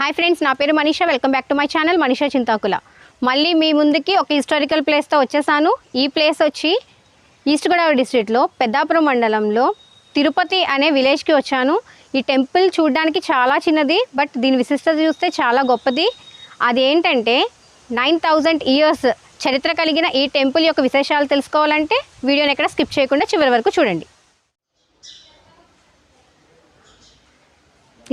Hi friends నా పేరు Manisha. Welcome back to my channel Manisha Chintakula. మళ్ళీ మీ ముందుకి ఒక హిస్టారికల్ ప్లేస్తో వచ్చేసాను. ఈ ప్లేస్ వచ్చి ఈస్ట్ గోదావరి డిస్ట్రిక్ట్లో పెద్దాపురం మండలంలో తిరుపతి అనే విలేజ్కి వచ్చాను. ఈ టెంపుల్ చూడడానికి చాలా చిన్నది బట్ దీని విశిష్టత చూస్తే చాలా గొప్పది. అదేంటంటే నైన్ థౌజండ్ ఇయర్స్ చరిత్ర కలిగిన ఈ టెంపుల్ యొక్క విశేషాలు తెలుసుకోవాలంటే వీడియోని ఎక్కడ స్కిప్ చేయకుండా చివరి వరకు చూడండి.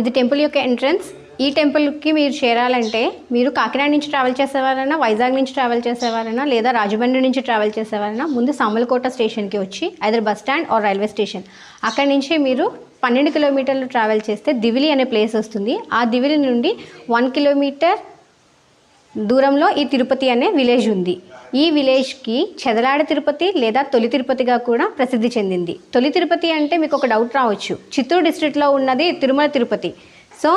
ఇది టెంపుల్ యొక్క ఎంట్రన్స్ ఈ టెంపుల్కి మీరు చేరాలంటే మీరు కాకినాడ నుంచి ట్రావెల్ చేసేవారైనా వైజాగ్ నుంచి ట్రావెల్ చేసేవారైనా లేదా రాజమండ్రి నుంచి ట్రావెల్ చేసేవారైనా ముందు సామలకోట స్టేషన్కి వచ్చి either bus stand or railway station. అక్కడి నుంచి మీరు పన్నెండు కిలోమీటర్లు ట్రావెల్ చేస్తే దివిలి అనే ప్లేస్ వస్తుంది. ఆ దివిలి నుండి వన్ కిలోమీటర్ దూరంలో ఈ తిరుపతి అనే విలేజ్ ఉంది. ఈ విలేజ్కి చెదలాడ తిరుపతి లేదా తొలి తిరుపతిగా కూడా ప్రసిద్ధి చెందింది. తొలి తిరుపతి అంటే మీకు ఒక డౌట్ రావచ్చు. చిత్తూరు డిస్ట్రిక్ట్లో ఉన్నది తిరుమల తిరుపతి. సో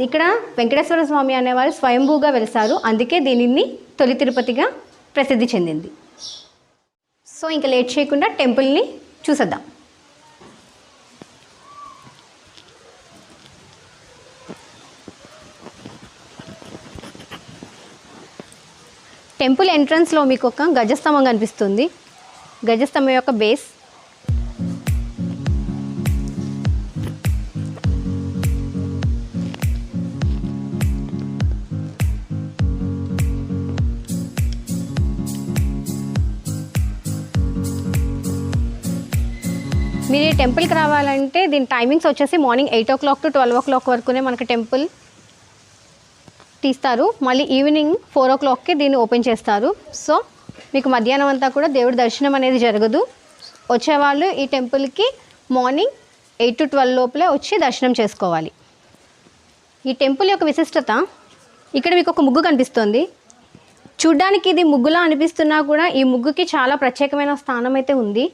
ఇక్కడ వెంకటేశ్వర స్వామి అనేవారు స్వయంభూగా వెలిసారు. అందుకే దీనిని తొలి తిరుపతిగా ప్రసిద్ధి చెందింది. సో ఇంకా లేట్ చేయకుండా టెంపుల్ని చూసేద్దాం. టెంపుల్ ఎంట్రన్స్లో మీకు ఒక గజస్తంభం కనిపిస్తుంది. గజస్తంభం యొక్క బేస్ మీరు ఈ టెంపుల్కి రావాలంటే దీని టైమింగ్స్ వచ్చేసి morning eight o'clock to twelve o'clock వరకునే మనకి టెంపుల్ తీస్తారు. మళ్ళీ ఈవినింగ్ ఫోర్ ఓ క్లాక్కి దీన్ని ఓపెన్ చేస్తారు. సో మీకు మధ్యాహ్నం అంతా కూడా దేవుడి దర్శనం అనేది జరగదు. వచ్చేవాళ్ళు ఈ టెంపుల్కి మార్నింగ్ ఎయిట్ టు ట్వెల్వ్ లోపలే వచ్చి దర్శనం చేసుకోవాలి. ఈ టెంపుల్ యొక్క విశిష్టత ఇక్కడ మీకు ఒక ముగ్గు కనిపిస్తుంది. చూడ్డానికి ఇది ముగ్గులా అనిపిస్తున్నా కూడా ఈ ముగ్గుకి చాలా ప్రత్యేకమైన స్థానం అయితే ఉంది.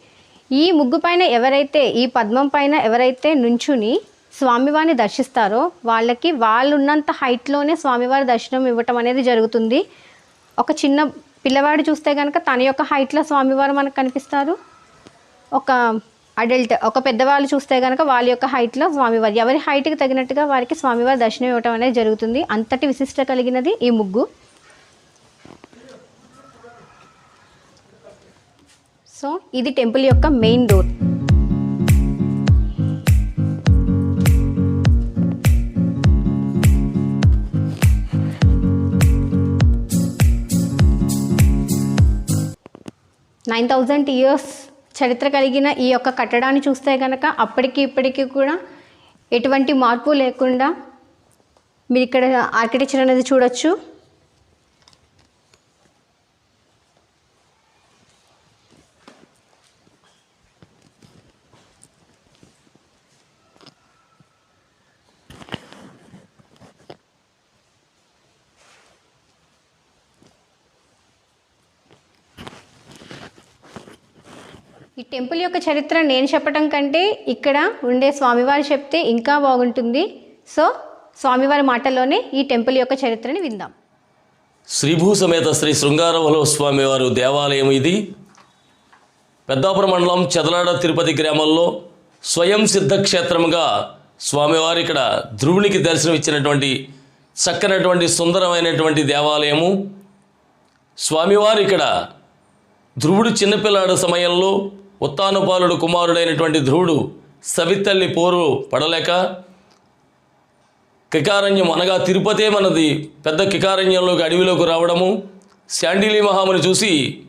ఈ ముగ్గు పైన ఎవరైతే ఈ పద్మం పైన ఎవరైతే నుంచుని స్వామివారిని దర్శిస్తారో వాళ్ళకి వాళ్ళు ఉన్నంత హైట్లోనే స్వామివారి దర్శనం ఇవ్వటం అనేది జరుగుతుంది. ఒక చిన్న పిల్లవాడు చూస్తే కనుక తన యొక్క హైట్లో స్వామివారు మనకు కనిపిస్తారు. ఒక అడల్ట్ ఒక పెద్దవాళ్ళు చూస్తే కనుక వాళ్ళ యొక్క హైట్లో స్వామివారి ఎవరి హైట్కి తగినట్టుగా వారికి స్వామివారి దర్శనం ఇవ్వటం అనేది జరుగుతుంది. అంతటి విశిష్ట కలిగినది ఈ ముగ్గు. సో ఇది టెంపుల్ యొక్క main door nine thousand years చరిత్ర కలిగిన ఈ యొక్క కట్టడాన్ని చూస్తే కనుక అప్పటికి ఇప్పటికీ కూడా ఎటువంటి మార్పు లేకుండా మీరు ఇక్కడ ఆర్కిటెక్చర్ అనేది చూడొచ్చు. ఈ టెంపుల్ యొక్క చరిత్ర నేను చెప్పటం కంటే ఇక్కడ ఉండే స్వామివారు చెప్తే ఇంకా బాగుంటుంది. సో స్వామివారి మాటల్లోనే ఈ టెంపుల్ యొక్క చరిత్రని విందాం. శ్రీభూ సమేత శ్రీ శృంగారవలో స్వామివారు దేవాలయం ఇది. పెద్దాపురం మండలం చెదలాడ తిరుపతి గ్రామంలో స్వయం సిద్ధ క్షేత్రముగా స్వామివారు ఇక్కడ ధ్రువునికి దర్శనం ఇచ్చినటువంటి చక్కనటువంటి సుందరమైనటువంటి దేవాలయము. స్వామివారు ఇక్కడ ధ్రువుడు చిన్నపిల్లాడు సమయంలో ఉత్తానుపాలుడు కుమారుడైనటువంటి ధ్రువుడు సవితల్లి పోరు పడలేక కికారణ్యం అనగా తిరుపతే మనది పెద్ద కికారణ్యంలోకి అడవిలోకి రావడము. శాండిలి మహాముని చూసి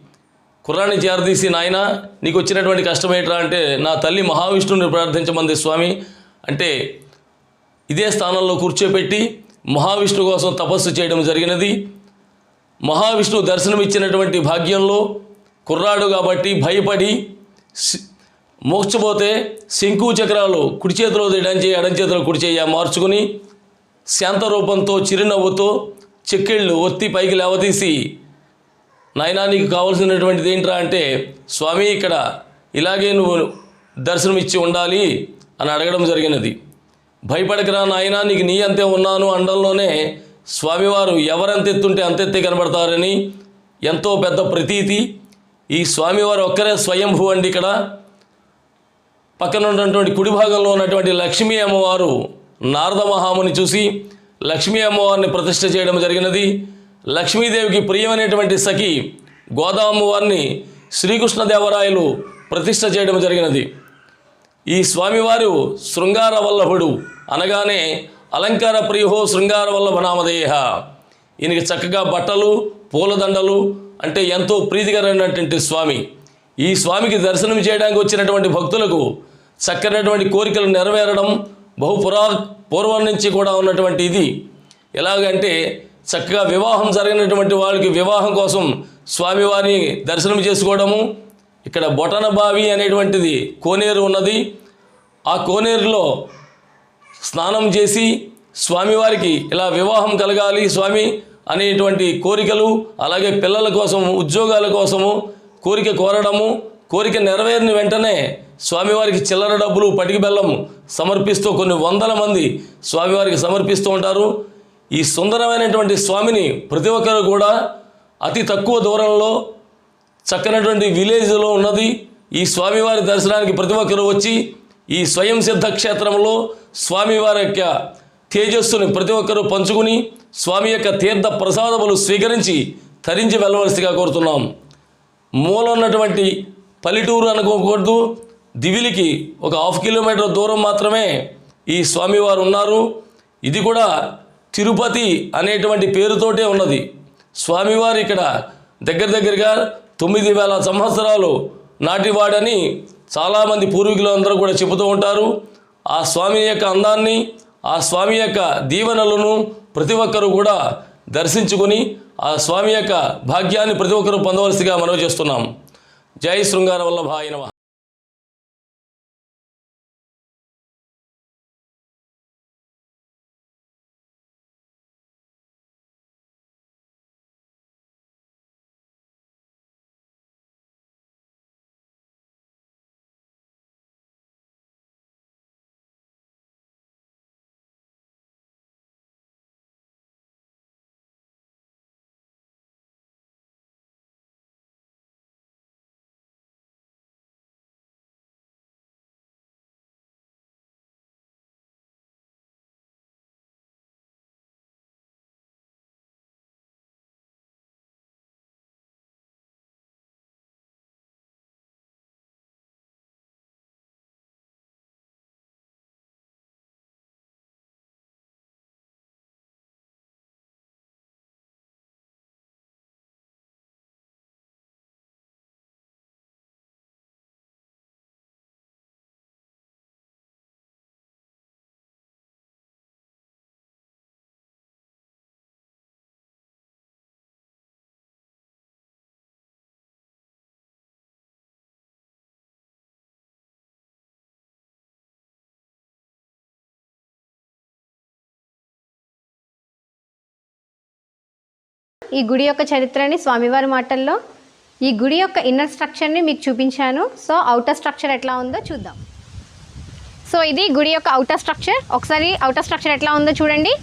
కుర్రాన్ని చేరదీసి నాయన నీకు వచ్చినటువంటి కష్టం ఏంట్రా అంటే నా తల్లి మహావిష్ణువుని ప్రార్థించమంది స్వామి. అంటే ఇదే స్థానంలో కూర్చోపెట్టి మహావిష్ణు కోసం తపస్సు చేయడం జరిగినది. మహావిష్ణు దర్శనం ఇచ్చినటువంటి భాగ్యంలో కుర్రాడు కాబట్టి భయపడి మోక్షపోతే శంకు చక్రాలు కుడి చేతిలో ఎడంచి ఎడం చేతిలో కుడి చేయ మార్చుకుని శాంత రూపంతో చిరునవ్వుతో చెక్కిళ్ళు ఒత్తి పైకి లేవదీసి నాయనా నీకు కావాల్సినటువంటిది ఏంట్రా అంటే స్వామి ఇక్కడ ఇలాగే నువ్వు దర్శనం ఇచ్చి ఉండాలి అని అడగడం జరిగినది. భయపడకరా నాయనా నీకు నీ అంతే ఉన్నాను అండంలోనే స్వామివారు ఎవరెంత అంతెత్తి అంతెత్తే కనబడతారని ఎంతో పెద్ద ప్రతీతి ఈ స్వామివారు ఒక్కరే స్వయంభూ అండి ఇక్కడ. పక్కన ఉన్నటువంటి కుడి భాగంలో ఉన్నటువంటి లక్ష్మీ అమ్మవారు నారద మహాముని చూసి లక్ష్మీ అమ్మవారిని ప్రతిష్ఠ చేయడం జరిగినది. లక్ష్మీదేవికి ప్రియమైనటువంటి సఖి గోదావమ్మవారిని శ్రీకృష్ణదేవరాయలు ప్రతిష్ఠ చేయడం జరిగినది. ఈ స్వామివారు శృంగార వల్లభుడు అనగానే అలంకార ప్రియుహో శృంగార వల్లభ నామదేహ ఈయనకి చక్కగా బట్టలు పూలదండలు అంటే ఎంతో ప్రీతికరమైనటువంటి స్వామి. ఈ స్వామికి దర్శనం చేయడానికి వచ్చినటువంటి భక్తులకు చక్కనటువంటి కోరికలు నెరవేరడం బహుపురా పూర్వం నుంచి కూడా ఉన్నటువంటి ఇది. ఎలాగంటే చక్కగా వివాహం జరిగినటువంటి వాళ్ళకి వివాహం కోసం స్వామివారిని దర్శనం చేసుకోవడము ఇక్కడ బొటన బావి అనేటువంటిది కోనేరు ఉన్నది. ఆ కోనేరులో స్నానం చేసి స్వామివారికి ఇలా వివాహం కలగాలి స్వామి అనేటువంటి కోరికలు అలాగే పిల్లల కోసం ఉద్యోగాల కోసము కోరిక కోరడము కోరిక నెరవేరిన వెంటనే స్వామివారికి చిల్లర డబ్బులు పటికి బెల్లం సమర్పిస్తూ కొన్ని వందల మంది స్వామివారికి సమర్పిస్తూ ఉంటారు. ఈ సుందరమైనటువంటి స్వామిని ప్రతి ఒక్కరు కూడా అతి తక్కువ దూరంలో చక్కనటువంటి విలేజ్లో ఉన్నది. ఈ స్వామివారి దర్శనానికి ప్రతి ఒక్కరు వచ్చి ఈ స్వయం సిద్ధ క్షేత్రంలో స్వామివారి యొక్క తేజస్సుని ప్రతి ఒక్కరూ పంచుకుని స్వామి యొక్క తీర్థ ప్రసాదములు స్వీకరించి తరించి వెళ్ళవలసిగా కోరుతున్నాం. మూల ఉన్నటువంటి పల్లెటూరు అనుకోకూడదు. దివిలికి ఒక హాఫ్ కిలోమీటర్ దూరం మాత్రమే ఈ స్వామివారు ఉన్నారు. ఇది కూడా తిరుపతి అనేటువంటి పేరుతోటే ఉన్నది. స్వామివారు ఇక్కడ దగ్గర దగ్గరగా తొమ్మిది వేల సంవత్సరాలు నాటివాడని చాలామంది పూర్వీకులు అందరూ కూడా చెబుతూ ఉంటారు. ఆ స్వామి యొక్క అందాన్ని ఆ స్వామి యొక్క దీవెనలను ప్రతి ఒక్కరూ కూడా దర్శించుకొని ఆ స్వామి యొక్క భాగ్యాన్ని ప్రతి ఒక్కరూ పొందవలసిగా మనవి చేస్తున్నాం. జై శృంగార వల్లభాయ ఈ గుడి యొక్క చరిత్రని స్వామివారి మాటల్లో ఈ గుడి యొక్క ఇన్నర్ స్ట్రక్చర్ని మీకు చూపించాను. సో అవుటర్ స్ట్రక్చర్ ఎట్లా ఉందో చూద్దాం. సో ఇది గుడి యొక్క అవుటర్ స్ట్రక్చర్ ఒకసారి అవుటర్ స్ట్రక్చర్ ఎట్లా ఉందో చూడండి.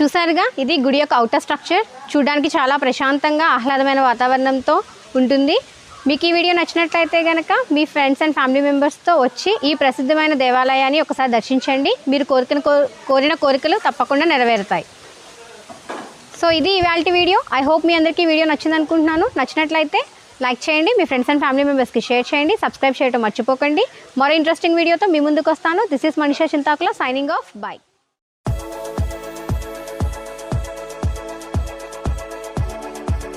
చూసారుగా ఇది గుడి యొక్క అవుటర్ స్ట్రక్చర్ చూడడానికి చాలా ప్రశాంతంగా ఆహ్లాదమైన వాతావరణంతో ఉంటుంది. మీకు ఈ వీడియో నచ్చినట్లయితే కనుక మీ ఫ్రెండ్స్ అండ్ ఫ్యామిలీ మెంబర్స్తో వచ్చి ఈ ప్రసిద్ధమైన దేవాలయాన్ని ఒకసారి దర్శించండి. మీరు కోరికను కోరిన కోరికలు తప్పకుండా నెరవేరుతాయి. సో ఇది ఇవాళ వీడియో. ఐ హోప్ మీ అందరికీ వీడియో నచ్చింది అనుకుంటున్నాను నచ్చినట్లయితే లైక్ చేయండి మీ ఫ్రెండ్స్ అండ్ ఫ్యామిలీ మెంబర్స్కి షేర్ చేయండి సబ్స్క్రైబ్ చేయడం మర్చిపోకండి. మరో ఇంట్రెస్టింగ్ వీడియోతో మీ ముందుకు వస్తాను. This is Manisha Chintakula signing off bye